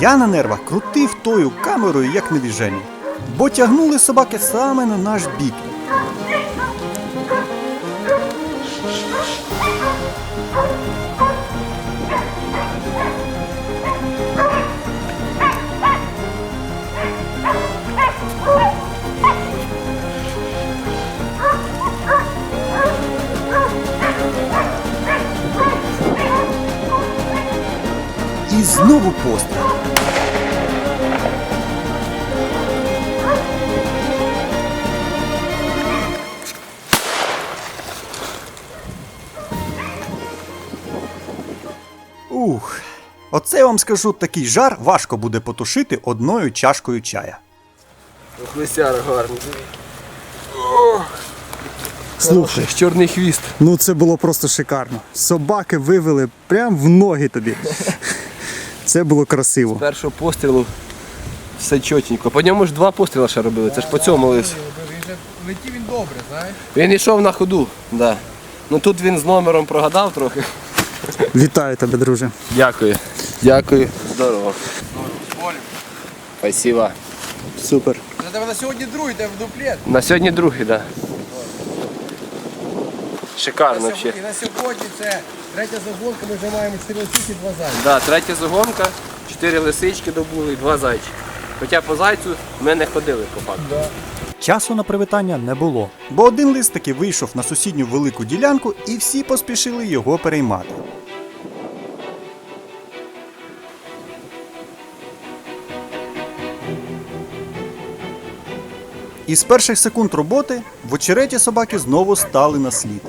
Я на нервах крутив тою камерою, як невіжені, бо тягнули собаки саме на наш бік. І знову постріл. Оце я вам скажу, такий жар важко буде потушити одною чашкою чая. Ох, Лисяра гарний. Слухай, Чорний хвіст. ну це було просто шикарно. Собаки вивели прямо в ноги тобі. Це було красиво. З Першого пострілу все чотенько. По ньому ж два постріли ще робили. Це ж по цьому лис. Летів він добре, знаєш. Він йшов на ходу. Да. Ну тут він з номером прогадав трохи. Вітаю тебе, друже. Дякую. Дякую. Здорово. Спасибо. Супер. Це на сьогодні другий, тебе в дуплет. На сьогодні другий, так. Да. Шикарно взагалі. І на сьогодні це третя загонка, ми вже маємо 4 лисиці і 2 зайці. Да, третя загонка, чотири лисички добули і два зайчики. Хоча по зайцю ми не ходили по факту. Часу на привітання не було, бо один лист таки вийшов на сусідню велику ділянку і всі поспішили його переймати. І з перших секунд роботи в очереті собаки знову стали на слід.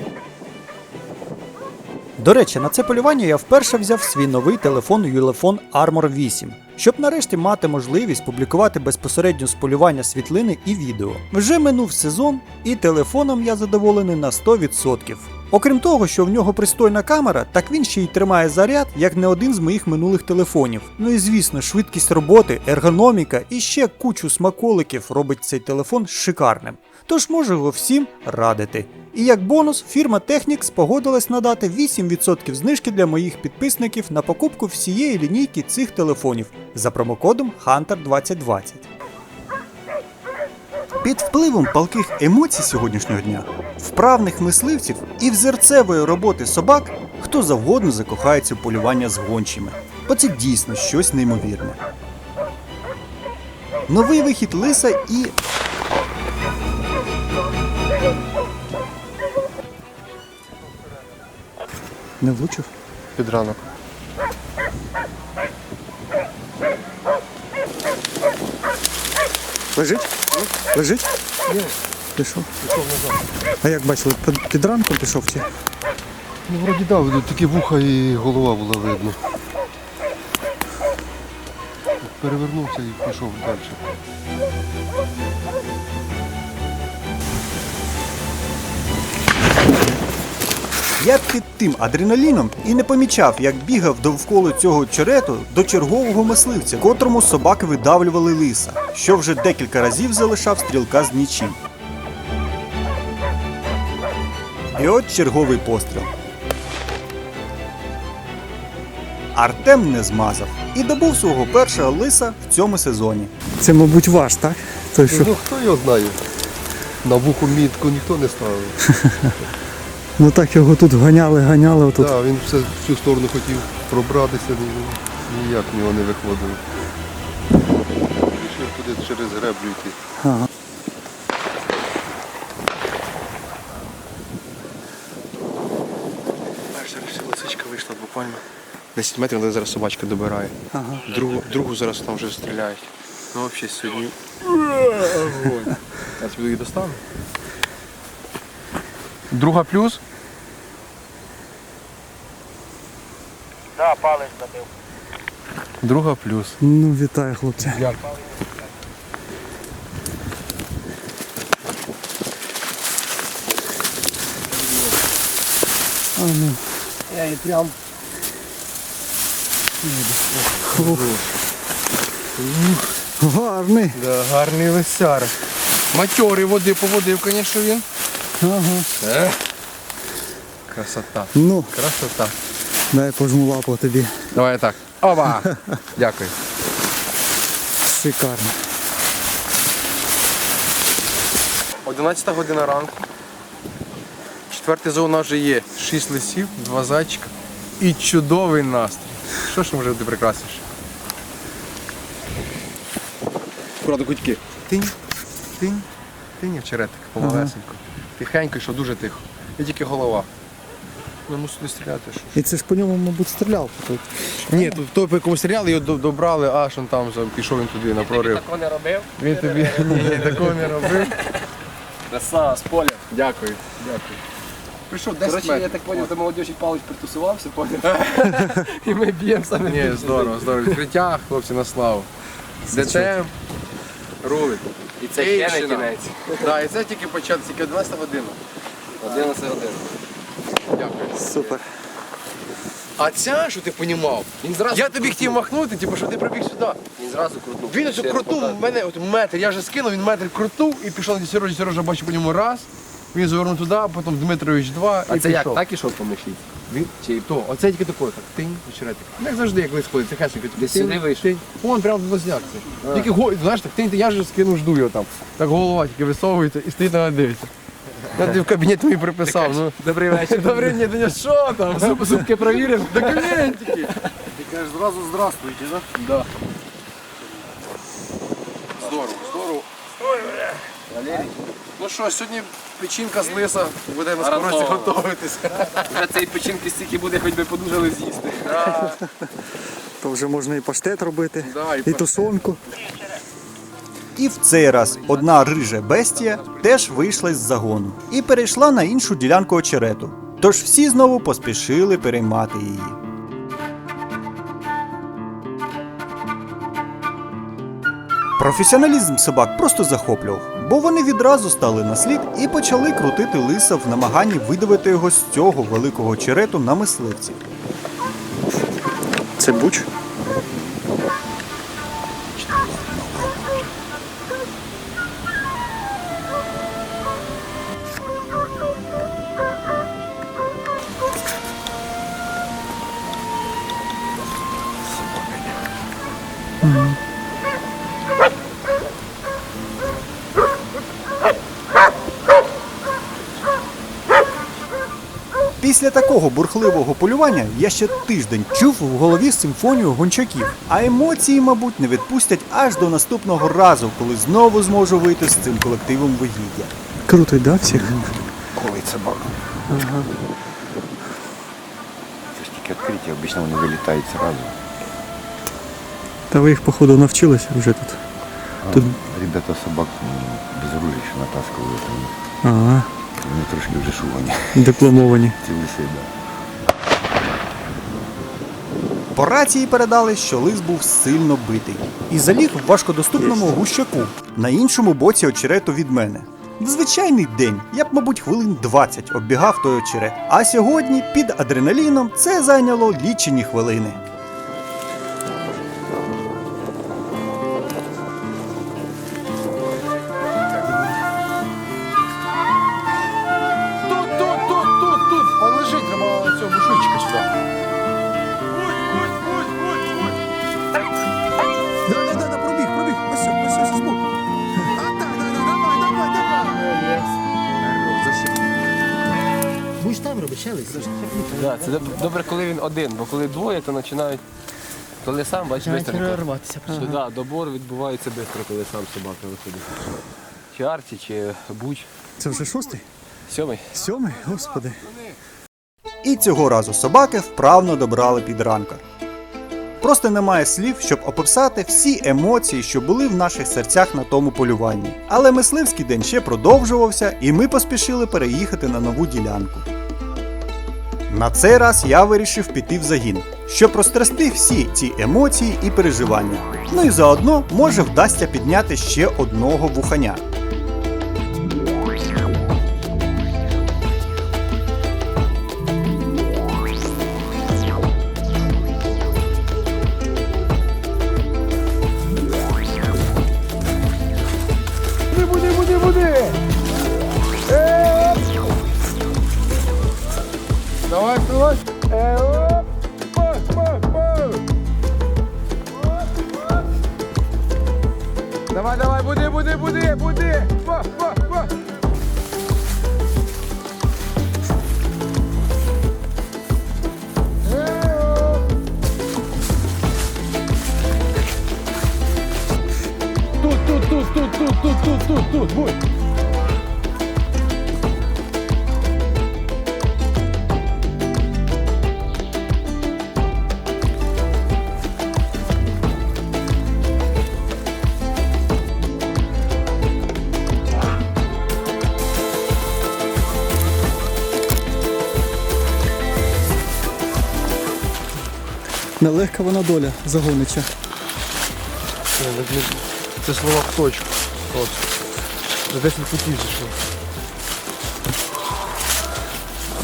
До речі, на це полювання я вперше взяв свій новий телефон Юлефон Armor 8, щоб нарешті мати можливість публікувати безпосередньо з полювання світлини і відео. Вже минув сезон, і телефоном я задоволений на 100%. Окрім того, що в нього пристойна камера, так він ще й тримає заряд, як не один з моїх минулих телефонів. Ну і звісно, швидкість роботи, ергономіка і ще кучу смаколиків робить цей телефон шикарним. Тож можу його всім радити. І як бонус, фірма Technics погодилась надати 8% знижки для моїх підписників на покупку всієї лінійки цих телефонів за промокодом Hunter2020. Під впливом палких емоцій сьогоднішнього дня, вправних мисливців і взерцевої роботи собак, хто завгодно закохається в полювання з гончими. Бо це дійсно щось неймовірне. Новий вихід лиса і Не влучив? Під ранок. Лежить? Лежить? Ні. Пішов? Пішов назад. А як бачили, під, ранком пішов чи? Ну, вроді дав, тільки вуха і голова була видно. Перевернувся і пішов далі. Я під тим адреналіном і не помічав, як бігав довкола цього черету до чергового мисливця, котрому собаки видавлювали лиса, що вже декілька разів залишав стрілка з нічим. І от черговий постріл. Артем не змазав і добув свого першого лиса в цьому сезоні. Це, мабуть, ваш, так? Той, Ну хто його знає? На вуху мітку ніхто не ставив. ну так його тут ганяли, ганяли. Так, він все в цю сторону хотів пробратися, ні- ніяк в нього не виходило. Рішив туди через греблю йти. Ага. Перша лисичка вийшла буквально 10 метрів, але зараз собачка добирає. Ага. Другу, другу зараз там вже стріляють. Ну взагалі сьогодні. Я тобі її достану. Друга плюс. Да, палець забив. Друга плюс. Ну, вітаю, хлопці. А, ну. Я і прям Гарний. Да, гарний лисяр. Матьорий води поводив, звісно, він. Ага. Е. Красота. Ну, Красота. дай пожму лапу тобі. Давай так. Оба! Дякую. Шикарно. 11 година ранку. Четвертий зон у нас вже є. Шість лисів, два зайчика і чудовий настрій. Що ж може бути прекрасніше? Аккуратно кутьки. Тинь, тинь, тинь, і черетик, помалесенько. Тихенько, що дуже тихо. І тільки голова. Ми мусили стріляти. Що? І це ж по ньому, мабуть, стріляв. Тут. Ні, тут той, по якому стріляли, його до- добрали, аж он там за- пішов він туди на прорив. Такого не робив. Він тобі ні, такого не робив. Краса, з поля. Дякую, дякую. Прийшов 10 Коротше, я метрів. так поняв, до молодіжі Павлович притусувався, поняв. І ми б'ємо саме. Ні, здорово, здорово. Відкриття, хлопці, на славу. ДТМ, рулить. І це ще не Київщина. кінець. Так, і це тільки початок, тільки 11 година. 11 годин. Дякую. Супер. А ця, що ти понімав? Він зразу Я тобі хотів махнути, типу, що ти прибіг сюди. Він зразу крутнув. Він ось Ще крутнув репортаж. мене, от метр, я вже скинув, він метр крутнув і пішов до Сережі, Сережа бачив по ньому раз. Він завернув туди, потім Дмитрович два А і це як? пішов. Так ішов по миші? Він чи то, оце тільки такое, так тинь, очеретик. Як завжди, як лист ходить, тихесенько. Десь сюди вийшов? Вон прямо до зняк це. Тільки го, знаєш, так тинь, я ж скину, жду його там. Так голова тільки висовується і стоїть на мене дивиться. Я ти в кабінет мій приписав. Ну. Добрий вечір. Добре, ні, Деня, що там? Зуб- Зубки провірив. Документики. Ти кажеш зразу здравствуйте, так? Да. Здорово, здорово. Валерій, Ну що, сьогодні печінка з лиса, будемо на Гарантовано. скорості готуватися. Вже цієї печінки стільки буде, хоч би подужали з'їсти. То вже можна і паштет робити, Да, і і паштет. тушонку. І в цей раз одна рижа бестія теж вийшла з загону і перейшла на іншу ділянку очерету. Тож всі знову поспішили переймати її. Професіоналізм собак просто захоплював, бо вони відразу стали на слід і почали крутити лиса в намаганні видавити його з цього великого черету на мисливців. Це буч? Після такого бурхливого полювання я ще тиждень чув в голові симфонію гончаків, а емоції, мабуть, не відпустять аж до наступного разу, коли знову зможу вийти з цим колективом вигіддя. Круто, да, всіх? Колить собак. Ага. Це ж тільки відкриття, обично вони вилітають зразу. Та ви їх, походу, навчилися вже тут. А Тут- Ребята собак без ружей, що натаскували, Ага, вони трошки вже шувані. дипломовані. Ці лиси, да. По рації передали, що лис був сильно битий і заліг в важкодоступному гущаку на іншому боці очерету від мене. В звичайний день я б, мабуть, хвилин 20 оббігав той очерет. А сьогодні під адреналіном це зайняло лічені хвилини. Це добре, коли він один, бо коли двоє, то починають. Коли сам, бачиш, швидко. да, добор відбувається швидко, коли сам собака виходить. Чи Арті, чи Буч. Це вже шостий? Сьомий. Сьомий, господи. І цього разу собаки вправно добрали під ранка. Просто немає слів, щоб описати всі емоції, що були в наших серцях на тому полюванні. Але мисливський день ще продовжувався, і ми поспішили переїхати на нову ділянку. На цей раз я вирішив піти в загін, щоб розтрясти всі ці емоції і переживання. Ну і заодно може вдасться підняти ще одного вуханя. Нелегка вона доля загонича. Це слова в точку. За 10 путів зійшло.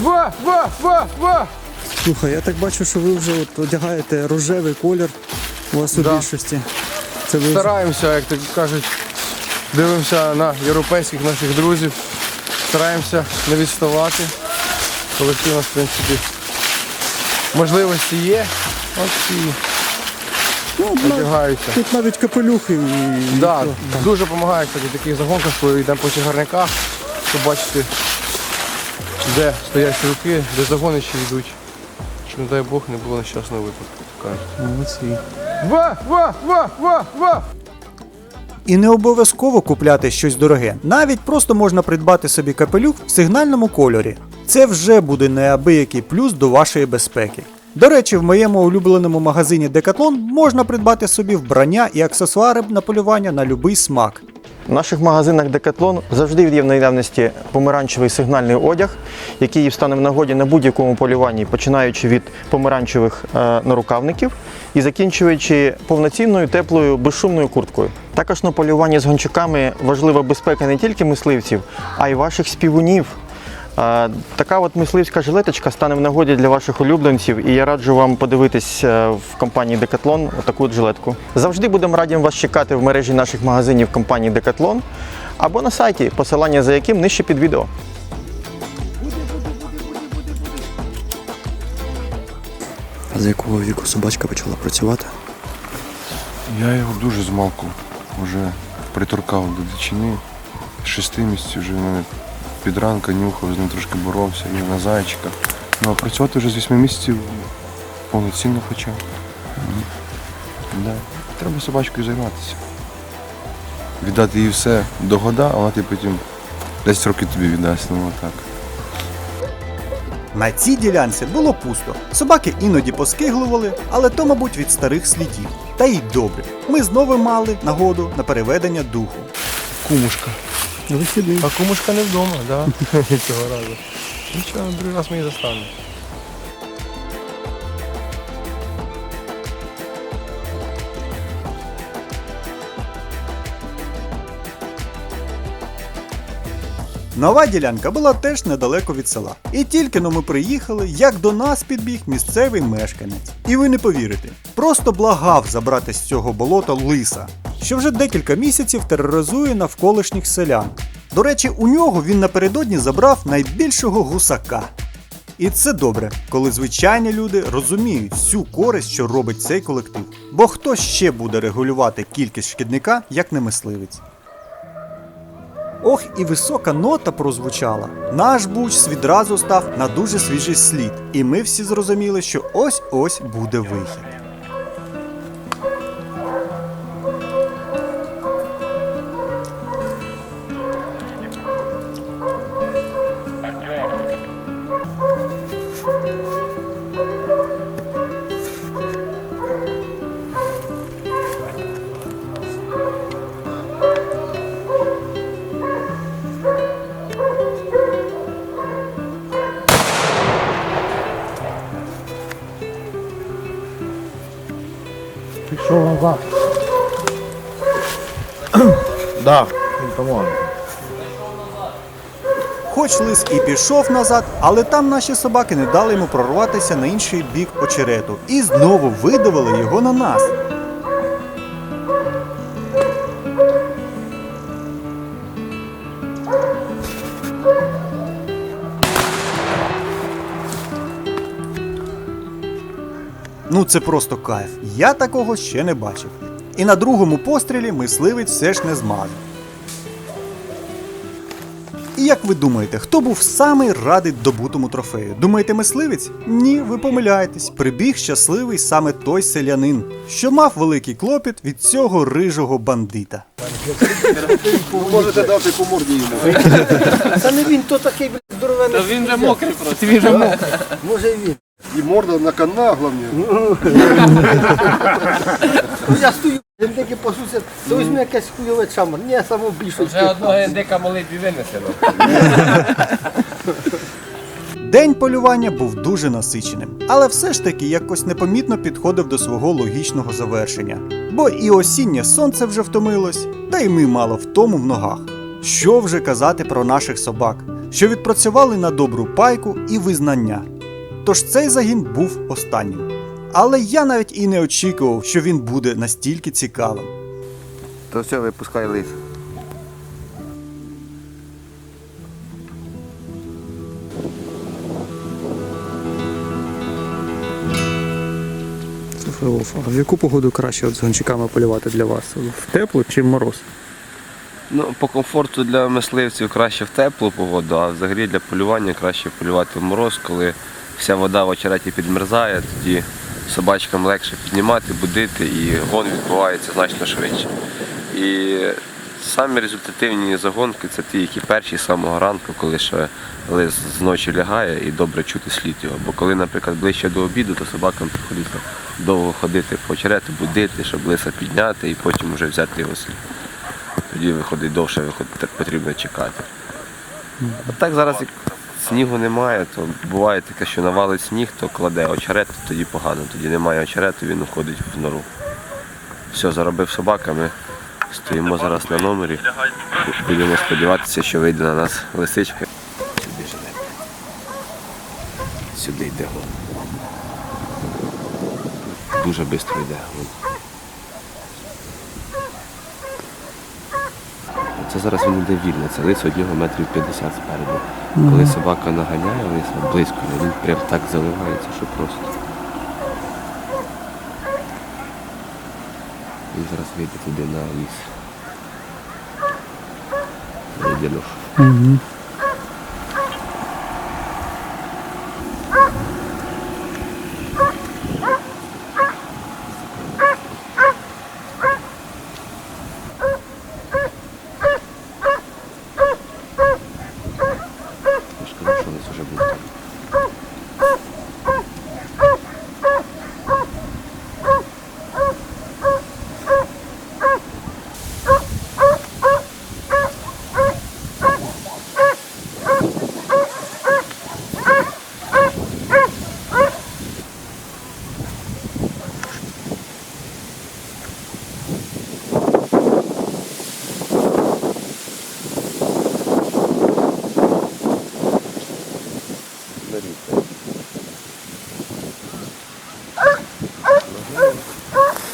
Ва, ва, ва, ва! Слухай, я так бачу, що ви вже от одягаєте рожевий колір у вас у Да. більшості. Це ви Стараємося, як так кажуть, дивимося на європейських наших друзів. Стараємося не відставати. Колектив у нас, в принципі, можливості є. От і ну, нав- одягаються. тут навіть капелюхи. І... Да, і дуже допомагає кстати, в таких загонках, коли йдемо по чагарниках, щоб бачити, де стоять руки, де загони ще йдуть. Щоб, не дай Бог, не було нещасного випадку. Молодці. Ва, ва, ва, ва, ва! І не обов'язково купляти щось дороге. Навіть просто можна придбати собі капелюх в сигнальному кольорі. Це вже буде неабиякий плюс до вашої безпеки. До речі, в моєму улюбленому магазині Decathlon можна придбати собі вбрання і аксесуари на полювання на будь-який смак. В наших магазинах Decathlon завжди є в наявності помаранчевий сигнальний одяг, який стане в нагоді на будь-якому полюванні, починаючи від помаранчевих е, нарукавників і закінчуючи повноцінною теплою безшумною курткою. Також на полюванні з гончаками важлива безпека не тільки мисливців, а й ваших співунів. Така от мисливська жилеточка стане в нагоді для ваших улюбленців, і я раджу вам подивитись е, в компанії Decathlon таку от жилетку. Завжди будемо раді вас чекати в мережі наших магазинів компанії Decathlon або на сайті, посилання за яким нижче під відео. А з якого віку собачка почала працювати? Я його дуже змалку вже притуркав до дичини. Шести місяців вже в мене під ранка нюхав, з ним трошки боровся, і на зайчика. Ну а працювати вже з вісьми місяців повноцінно почав. Да. Треба собачкою займатися. Віддати їй все до года, а вона ти потім 10 років тобі віддасть. Ну так. На цій ділянці було пусто. Собаки іноді поскиглували, але то, мабуть, від старих слідів. Та й добре. Ми знову мали нагоду на переведення духу. Кумушка. Вихідний. А кумушка не вдома, да? Цього разу. Нічого, другий раз ми її застанемо. Нова ділянка була теж недалеко від села. І тільки но ми приїхали, як до нас підбіг місцевий мешканець. І ви не повірите, просто благав забрати з цього болота лиса, що вже декілька місяців тероризує навколишніх селян. До речі, у нього він напередодні забрав найбільшого гусака. І це добре, коли звичайні люди розуміють всю користь, що робить цей колектив. Бо хто ще буде регулювати кількість шкідника, як не мисливець. Ох, і висока нота прозвучала. Наш буч відразу став на дуже свіжий слід, і ми всі зрозуміли, що ось-ось буде вихід. Пішов назад, але там наші собаки не дали йому прорватися на інший бік очерету і знову видавили його на нас. Ну це просто кайф. Я такого ще не бачив. І на другому пострілі мисливець все ж не змаже. Як ви думаєте, хто був самий радий добутому трофею? Думаєте, мисливець? Ні, ви помиляєтесь. Прибіг щасливий саме той селянин, що мав великий клопіт від цього рижого бандита. Можете дати по морді йому. Та не він, то такий здоровений. Та він же мокрий просто, він же мокрий. Може і він. І морда на канна, головне. Ну, Я стою, гендики пасуся, то візьми якась хуйове чамор. Ні, само більше. Вже одного гендика молитві винесено. День полювання був дуже насиченим, але все ж таки якось непомітно підходив до свого логічного завершення. Бо і осіннє сонце вже втомилось, та й ми мало втому в ногах. Що вже казати про наших собак, що відпрацювали на добру пайку і визнання. Тож цей загін був останнім. Але я навіть і не очікував, що він буде настільки цікавим. То все, випускай лис. А в яку погоду краще от з гончиками полювати для вас? В теплу чи в мороз? Ну, по комфорту для мисливців краще в теплу погоду, а взагалі для полювання краще полювати в мороз, коли вся вода в очереті підмерзає, тоді собачкам легше піднімати, будити і гон відбувається значно швидше. І самі результативні загонки це ті, які перші з самого ранку, коли ще лис з ночі лягає і добре чути слід його. Бо коли, наприклад, ближче до обіду, то собакам приходиться довго ходити по очерету, будити, щоб лиса підняти і потім вже взяти його слід тоді виходить довше виходить, потрібно чекати. А так зараз снігу немає, то буває таке, що навалить сніг, то кладе очерет, то тоді погано, тоді немає очерету, він уходить в нору. Все, заробив собаками, стоїмо зараз на номері, будемо сподіватися, що вийде на нас лисичка. Сюди жене. Сюди йде. Дуже швидко йде Це зараз він йде вільно, це лис від нього метрів 50 спереду. Коли собака наганяє лиса близько, він прям так заливається, що просто. Він зараз вийде туди на ліс. На єдинуш. Я ж кажу, що лис вже був там.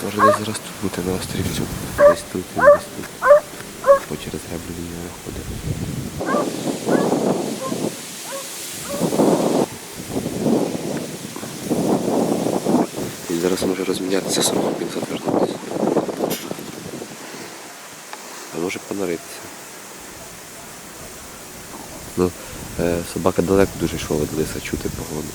Може десь зараз тут бути на острівцю. Десь тут, і десь тут. Бо через греблю він не виходить. Він зараз може розмінятися сам, він затвердитися. А може понаритися. Ну, е, собака далеко дуже йшов від лиса, чути погоду.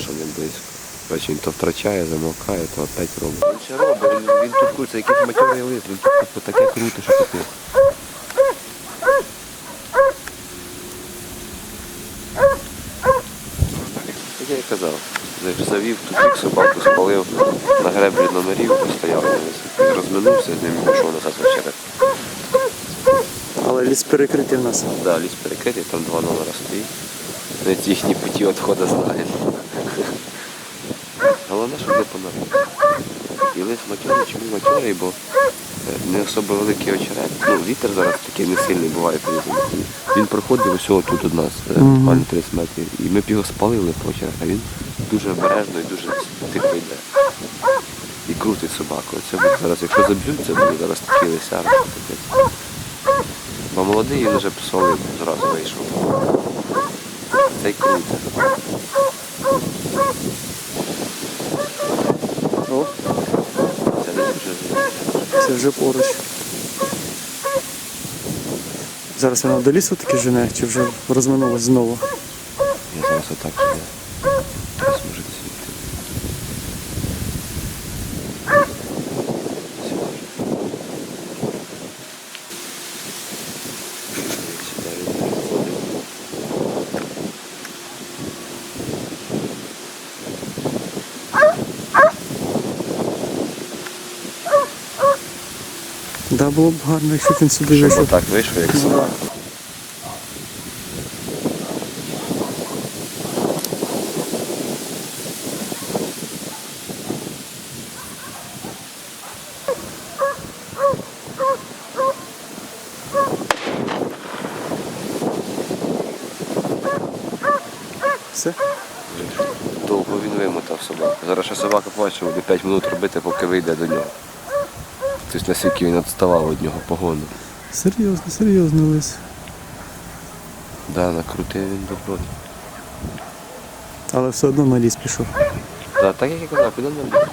Що не близько. Бачиш, він то втрачає, замовкає, то опять робить. Він ще робить, він, він тут крутиться, якийсь матьорий лист, він тут таке круте, що таке. Як я і казав, завів тут як собаку, спалив на греблі номерів, постояв на висоті. Розминувся з ним і пішов назад в очерет. Але ліс перекритий в нас. Да, ліс перекритий, там два номера стоїть. Навіть їхні путі відходу знають. Головне, щоб не. І лис матьорий, чому матьорий, бо е, не особо великий очерет. Ну, вітер зараз такий не сильний буває. Він проходив усього тут від нас, е, буквально 30 метрів. І ми б його спалили по очерет, а він дуже обережно і дуже тихо йде. І крутить собаку. Це буде зараз, якщо заб'ють, це буде зараз такий лисяр. Бо молодий він вже псовий зразу вийшов. Цей. Це дуже. Вже поруч. Зараз вона до лісу таки жене, чи вже розминулась знову? Я зараз отак живе. Да, було б гарно, якщо він сюди Щоб вийшов. отак вийшов, як собака. Все? Довго він вимотав собаку. Зараз ще собака плаче, буде 5 минут робити, поки вийде до нього. Тобто наскільки він відставав від нього погону. Серйозно, серйозно лис. Да, накрутив він добро. Але все одно на ліс пішов. Да, так як я казав, піде на ліс.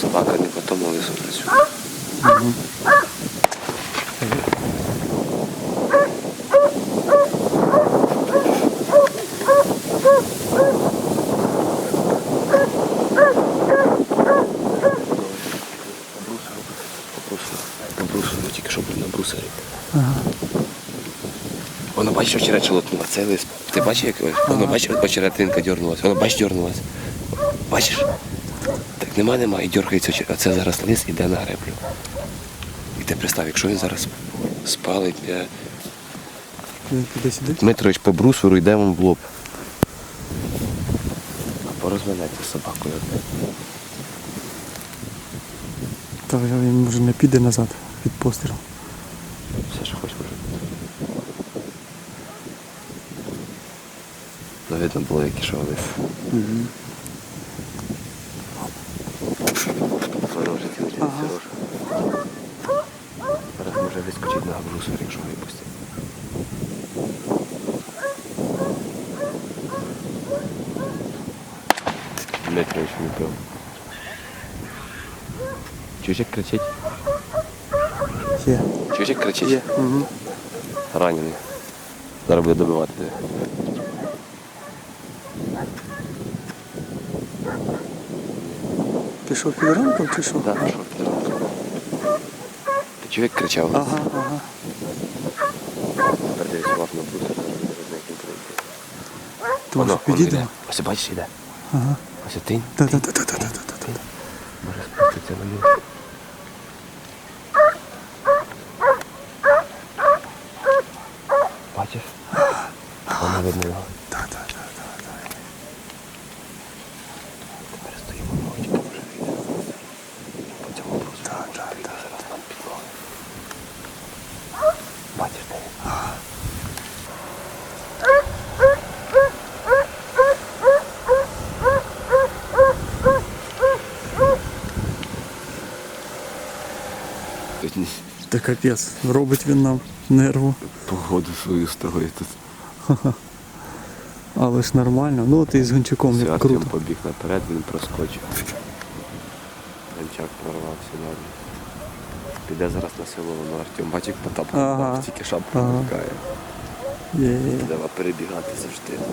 Собака не по тому лису працює. На брусорі, тільки що був на брусорі. Воно бачиш, очерет шелотнула, це лист. Ти бачиш, як воно бачиш, очеретинка дернулася. Воно бачиш, дернулася. Бачиш? Так нема, нема, і дергається очерет. А це зараз лис іде на греблю. І ти представ, якщо він зараз спалить, е, Він. Дмитрович по брусору йде вам в лоб. Порозминайте з собакою. Та він може не піде назад від пострілу. Все, що хочеш може. Ну, видно було, як ішов лис. Вже цілий день. Зараз може вискочити на брусор, якщо випустить. Дмитрович випив. Чуєш, як кричить? Є. Чуєш, як кричить? Є. Угу. Ранений. Зараз буде добивати. Пішов під ранком чи що? Да, пішов під ранку. Ти кричав? Ага, ага. Тепер дивись, уважно буде. То може підійде? Ось бачиш, іде. Ага. Ось тинь. Та-та-та-та-та-та-та. Може спуститься на нього. Бачиш? Воно видно його. Тепер стоїмо мовчки, вже вийде. По цьому брусу. Прийде зараз нам під ноги. Бачиш, де він? Та капець, робить він нам нерву. Погоду свою строїть тут. Але ж нормально. Ну от і з гончуком як Артем круто. побіг наперед, він проскочив. Гончак прорвався далі. Піде зараз на село, воно Артем бачить потап, Ага. тільки шапку Ага. вмикає. Є-є-є. Треба перебігати завжди.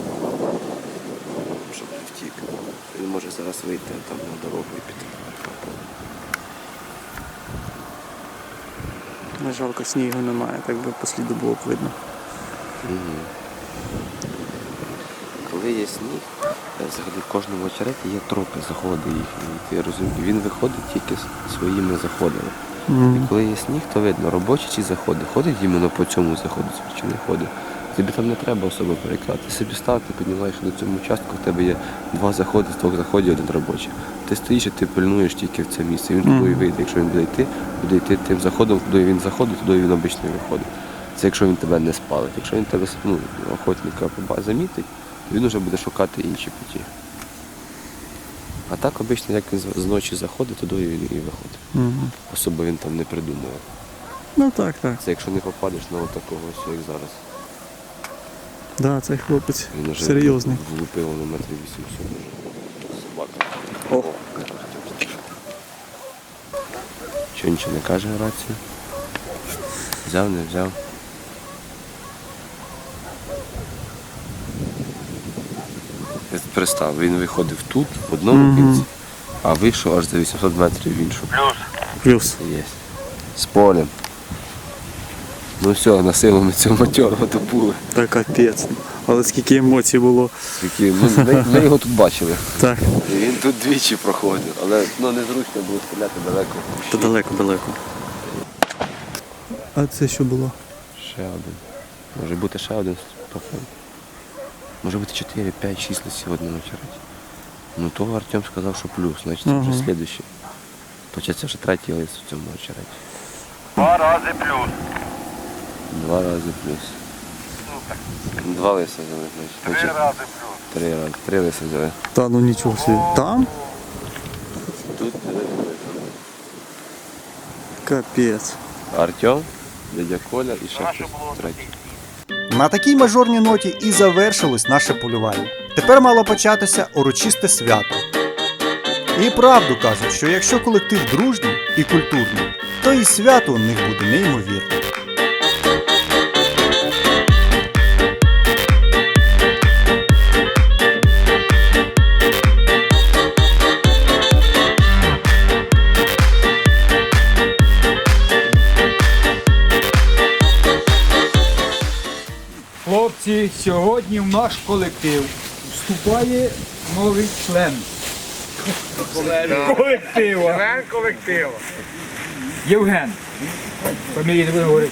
Щоб не втік. Він може зараз вийти там на дорогу і піти. Не жалко, снігу немає, так би по сліду було б видно. Коли є сніг, взагалі в кожному очереті є тропи, заходи їхні. Ти розумієш? Він виходить тільки своїми заходами. І коли є сніг, то видно, робочі ці заходи. Ходить іменно по цьому заходу, чи не ходить. Тобі там не треба особо перекладати. Ти собі став, ти піднімаєш на цьому участку, в тебе є два заходи, з двох заходів один робочий. Ти стоїш і ти пильнуєш тільки в це місце. Він туди вийде. Якщо він буде йти, буде йти тим заходом, куди він заходить, туди він обично виходить. Це якщо він тебе не спалить. Якщо він тебе ну, охотника замітить, він вже буде шукати інші путі. А так обично, як він з- ночі заходить, туди він і виходить. Мгм. Особо він там не придумує. Ну так, так. Це якщо не попадеш на отакого, ось, як зараз. Да, цей хлопець Він уже серйозний. влупив на метрів 800 вже. Собака. О. Нічого нічого не каже рація. Взяв, не взяв. Я Представ, він виходив тут, в одному кінці, а вийшов аж за 800 метрів в іншу. Плюс. Є. З полем. Ну все, на силу ми цього матерого допули. Та капець. Але скільки емоцій було. Тільки ми, ми, ми його тут бачили. Так. І він тут двічі проходив, але ну, незручно було стріляти далеко. Та далеко-далеко. А це що було? Ще один. Може бути ще один тофон. Може бути 4, 5, 6 лисів в одному череті. Ну то Артем сказав, що плюс, значить це вже слідуючий. Получається вже третій лис в цьому очереті. Два рази плюс. Два рази плюс. Два лиса взяли, значить. Три рази плюс. Три рази. Три лиса взяли. Та ну нічого собі. Там? Тут Капець. Артем, дядя Коля і ще хтось третій. На такій мажорній ноті і завершилось наше полювання. Тепер мало початися урочисте свято. І правду кажуть, що якщо колектив дружній і культурний, то і свято у них буде неймовірне. Сьогодні в наш колектив вступає новий член. Колективу. Член колективу. Євген. Фамілії не буду говорити.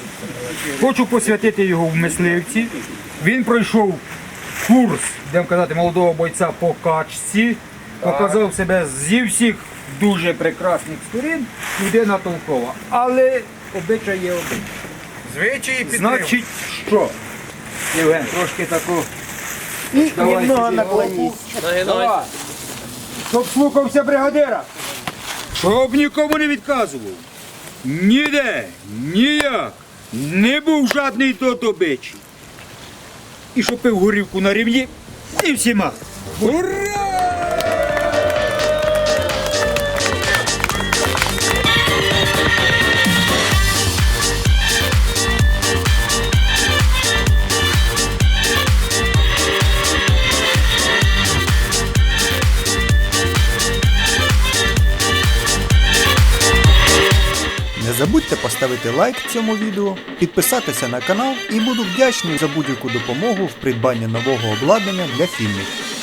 Хочу посвятити його в мисливці. Він пройшов курс, будемо казати, молодого бойця по качці. Показав себе зі всіх дуже прекрасних сторін. Людина толкова. Але обичай є один. Звичай Значить, що? Євген, трошки таку. І немного наклонись. Давай. Щоб слухався бригадира. Щоб нікому не відказував. Ніде, ніяк. Не був жадний до добичі. І що пив горівку на рівні і всіма. Ура! Забудьте поставити лайк цьому відео, підписатися на канал і буду вдячний за будь-яку допомогу в придбанні нового обладнання для фільмів.